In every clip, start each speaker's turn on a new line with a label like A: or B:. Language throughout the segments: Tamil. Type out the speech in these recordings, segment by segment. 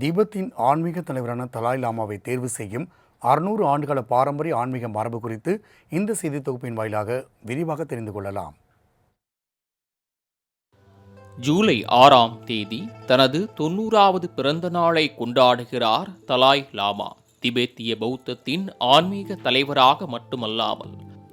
A: திபெத்தின் ஆன்மீக தலைவரான தலாய் லாமாவை தேர்வு செய்யும் அறுநூறு ஆண்டுகால பாரம்பரிய ஆன்மீக மரபு குறித்து இந்த செய்தி தொகுப்பின் வாயிலாக விரிவாக தெரிந்து கொள்ளலாம்.
B: ஜூலை ஆறாம் தேதி தனது தொன்னூறாவது பிறந்த நாளை கொண்டாடுகிறார் தலாய் லாமா. திபெத்திய பௌத்தத்தின் ஆன்மீக தலைவராக மட்டுமல்லாமல்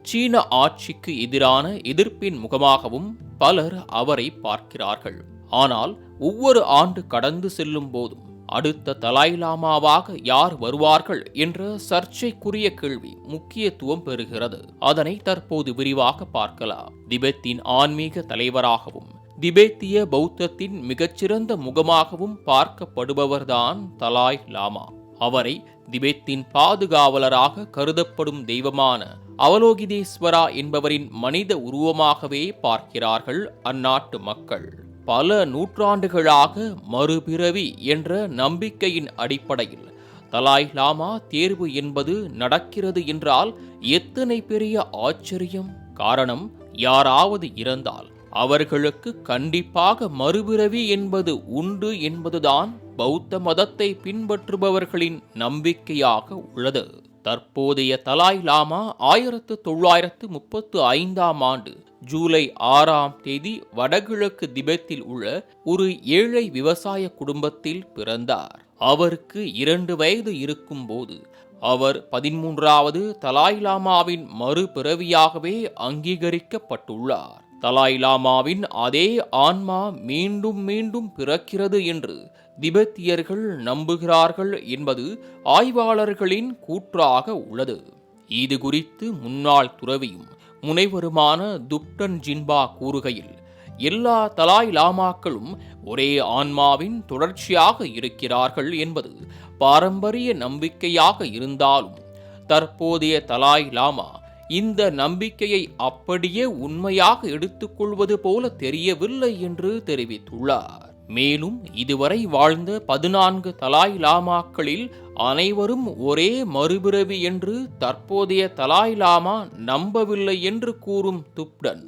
B: சீன ஆட்சிக்கு எதிரான எதிர்ப்பின் முகமாகவும் பலர் அவரை பார்க்கிறார்கள். ஆனால் ஒவ்வொரு ஆண்டு கடந்து செல்லும் போதும் அடுத்த தலாய் லாமாவாக யார் வருவார்கள் என்ற சர்ச்சைக்குரிய கேள்வி முக்கியத்துவம் பெறுகிறது. அதனை தற்போது விரிவாக பார்க்கலாம். திபெத்தின் ஆன்மீக தலைவராகவும் திபெத்திய பௌத்தத்தின் மிகச்சிறந்த முகமாகவும் பார்க்கப்படுபவர்தான் தலாய் லாமா. அவரை திபெத்தின் பாதுகாவலராக கருதப்படும் தெய்வமான அவலோகிதேஸ்வரா என்பவரின் மனித உருவமாகவே பார்க்கிறார்கள் அந்நாட்டு மக்கள். பல நூற்றாண்டுகளாக மறுபிறவி என்ற நம்பிக்கையின் அடிப்படையில் தலாய் லாமா தேர்வு என்பது நடக்கிறது என்றால் எத்தனை பெரிய ஆச்சரியம்? காரணம் யாராவது இறந்தால் அவர்களுக்கு கண்டிப்பாக மறுபிறவி என்பது உண்டு என்பதுதான் பௌத்த மதத்தை பின்பற்றுபவர்களின் நம்பிக்கையாக உள்ளது. தற்போதைய தலாய் லாமா ஆயிரத்து தொள்ளாயிரத்து முப்பத்து ஐந்தாம் ஆண்டு ஜூலை ஆறாம் தேதி வடகிழக்கு திபெத்தில் உள்ள ஒரு ஏழை விவசாய குடும்பத்தில் பிறந்தார். அவருக்கு இரண்டு வயது இருக்கும்போது அவர் பதிமூன்றாவது தலாய் லாமாவின் மறுபிறவியாகவே அங்கீகரிக்கப்பட்டுள்ளார். தலாய் லாமாவின் அதே ஆன்மா மீண்டும் மீண்டும் பிறக்கிறது என்று திபெத்தியர்கள் நம்புகிறார்கள் என்பது ஆய்வாளர்களின் கூற்றாக உள்ளது. இது குறித்து முன்னாள் துறவியும் முனைவருமான துப்டன் ஜின்பா கூறுகையில் எல்லா தலாய் லாமாக்களும் ஒரே ஆன்மாவின் தொடர்ச்சியாக இருக்கிறார்கள் என்பது பாரம்பரிய நம்பிக்கையாக இருந்தாலும் தற்போதைய தலாய் லாமா இந்த நம்பிக்கையை அப்படியே உண்மையாக எடுத்துக்கொள்வது போல தெரியவில்லை என்று தெரிவித்துள்ளார். மேலும் இதுவரை வாழ்ந்த பதினான்கு தலாய் லாமாக்களில் அனைவரும் ஒரே மறுபிறவி என்று தற்போதைய தலாய் லாமா நம்பவில்லை என்று கூறும் துப்டன்.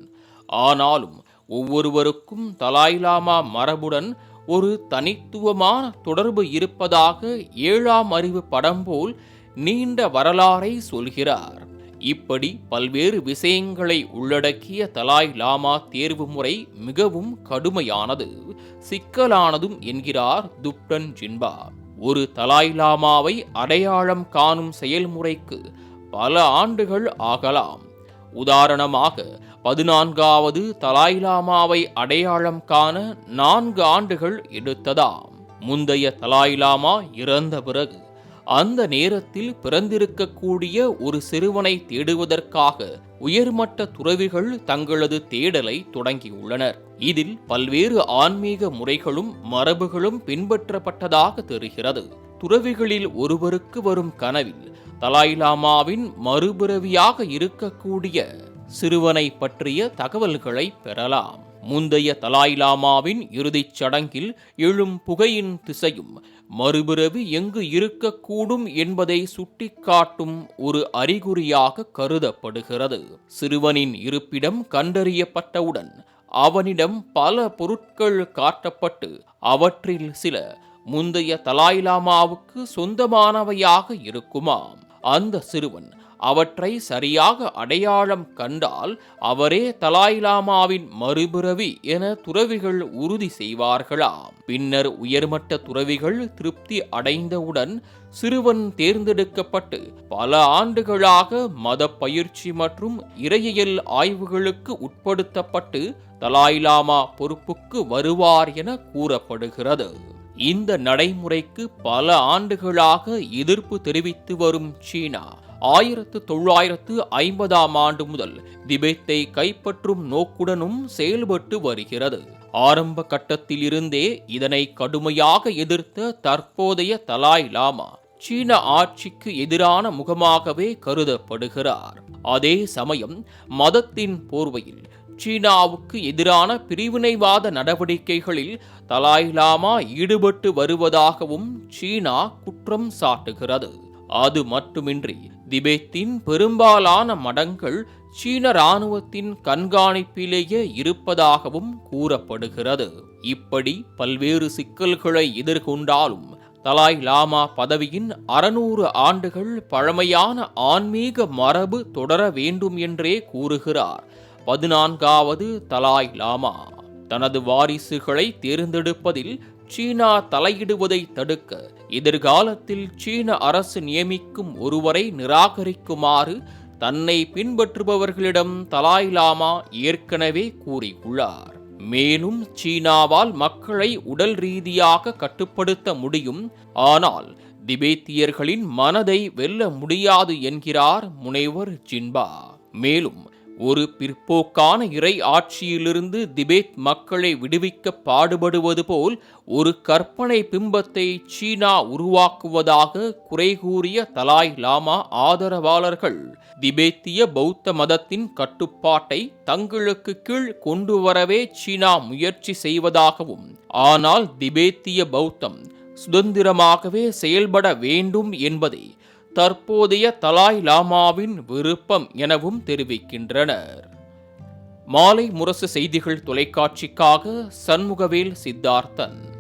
B: ஆனாலும் ஒவ்வொருவருக்கும் தலாய் லாமா மரபுடன் ஒரு தனித்துவமான தொடர்பு இருப்பதாக ஏழாம் அறிவு படம் போல் நீண்ட வரலாறை சொல்கிறார். இப்படி பல்வேறு விஷயங்களை உள்ளடக்கிய தலாய் லாமா தேர்வு முறை மிகவும் கடுமையானது. சிக்கலானதும் என்கிறார் துப்டன் ஜின்பா. ஒரு தலாய் லாமாவை அடையாளம் காணும் செயல்முறைக்கு பல ஆண்டுகள் ஆகலாம். உதாரணமாக பதினான்காவது தலாய் லாமாவை அடையாளம் காண நான்கு ஆண்டுகள் எடுத்ததாம். முந்தைய தலாய் லாமா இறந்த பிறகு அந்த நேரத்தில் பிறந்திருக்கக்கூடிய ஒரு சிறுவனை தேடுவதற்காக உயர்மட்ட துறவிகள் தங்களது தேடலை தொடங்கியுள்ளனர். இதில் பல்வேறு ஆன்மீக முறைகளும் மரபுகளும் பின்பற்றப்பட்டதாக தெரிகிறது. துறவிகளில் ஒருவருக்கு வரும் கனவில் தலாய் லாமாவின் மறுபிறவியாக இருக்கக்கூடிய சிறுவனை பற்றிய தகவல்களை பெறலாம். முந்தைய தலாய் லாமாவின் இறுதிச் சடங்கில் எழும் புகையின் திசையும் மறுபிறவி எங்கு இருக்கக்கூடும் என்பதை சுட்டிக்காட்டும் ஒரு அறிகுறியாக கருதப்படுகிறது. சிறுவனின் இருப்பிடம் கண்டறியப்பட்டவுடன் அவனிடம் பல பொருட்கள் காட்டப்பட்டு அவற்றில் சில முந்தைய தலாய் லாமாவுக்கு சொந்தமானவையாக இருக்குமாம். அந்த சிறுவன் அவற்றை சரியாக அடையாளம் கண்டால் அவரே தலாய் லாமாவின் மறுபிறவி என துறவிகள் உறுதி செய்வார்களாம். பின்னர் உயர்மட்ட துறவிகள் திருப்தி அடைந்தவுடன் சிறுவன் தேர்ந்தெடுக்கப்பட்டு பல ஆண்டுகளாக மத பயிற்சி மற்றும் இறையியல் ஆய்வுகளுக்கு உட்படுத்தப்பட்டு தலாய் லாமா பொறுப்புக்கு வருவார் என கூறப்படுகிறது. இந்த நடைமுறைக்கு பல ஆண்டுகளாக எதிர்ப்பு தெரிவித்து வரும் சீனா ஆயிரத்து தொள்ளாயிரத்து ஐம்பதாம் ஆண்டு முதல் திபெத்தை கைப்பற்றும் நோக்குடனும் செயல்பட்டு வருகிறது. ஆரம்ப கட்டத்திலிருந்தே இதனை கடுமையாக எதிர்த்த தற்போதைய தலாய் லாமா சீன ஆட்சிக்கு எதிரான முகமாகவே கருதப்படுகிறார். அதே சமயம் மதத்தின் போர்வையில் சீனாவுக்கு எதிரான பிரிவினைவாத நடவடிக்கைகளில் தலாய் லாமா ஈடுபட்டு வருவதாகவும் சீனா குற்றம் சாட்டுகிறது. அது மட்டுமின்றி திபெத்தின் பெரும்பாலான மடங்கள் சீன இராணுவத்தின் கண்காணிப்பிலேயே இருப்பதாகவும் கூறப்படுகிறது. இப்படி பல்வேறு சிக்கல்களை எதிர்கொண்டாலும் தலாய் லாமா பதவியின் அறுநூறு ஆண்டுகள் பழமையான ஆன்மீக மரபு தொடர வேண்டும் என்றே கூறுகிறார். பதினான்காவது தலாய் லாமா தனது வாரிசுகளை தேர்ந்தெடுப்பதில் சீனா தலையிடுவதை தடுக்க எதிர்காலத்தில் சீன அரசு நியமிக்கும் ஒருவரை நிராகரிக்குமாறு தன்னை பின்பற்றுபவர்களிடம் தலாய் லாமா ஏற்கனவே கூறியுள்ளார். மேலும் சீனாவால் மக்களை உடல் ரீதியாக கட்டுப்படுத்த முடியும். ஆனால் திபேத்தியர்களின் மனதை வெல்ல முடியாது என்கிறார் முனைவர் ஜின்பா. மேலும் ஒரு பிற்போக்கான இறை ஆட்சியிலிருந்து திபேத் மக்களை விடுவிக்க பாடுபடுவது போல் ஒரு கற்பனை பிம்பத்தை சீனா உருவாக்குவதாக குறை கூறிய தலாய் லாமா ஆதரவாளர்கள். திபேத்திய பௌத்த மதத்தின் கட்டுப்பாட்டை தங்களுக்கு கீழ் கொண்டு வரவே சீனா முயற்சி செய்வதாகவும் ஆனால் திபேத்திய பௌத்தம் சுதந்திரமாகவே செயல்பட வேண்டும் என்பதை தற்போதைய தலாய் லாமாவின் விருப்பம் எனவும் தெரிவிக்கின்றனர். மாலை முரசு செய்திகள் தொலைக்காட்சிக்காக சண்முகவேல் சித்தார்த்தன்.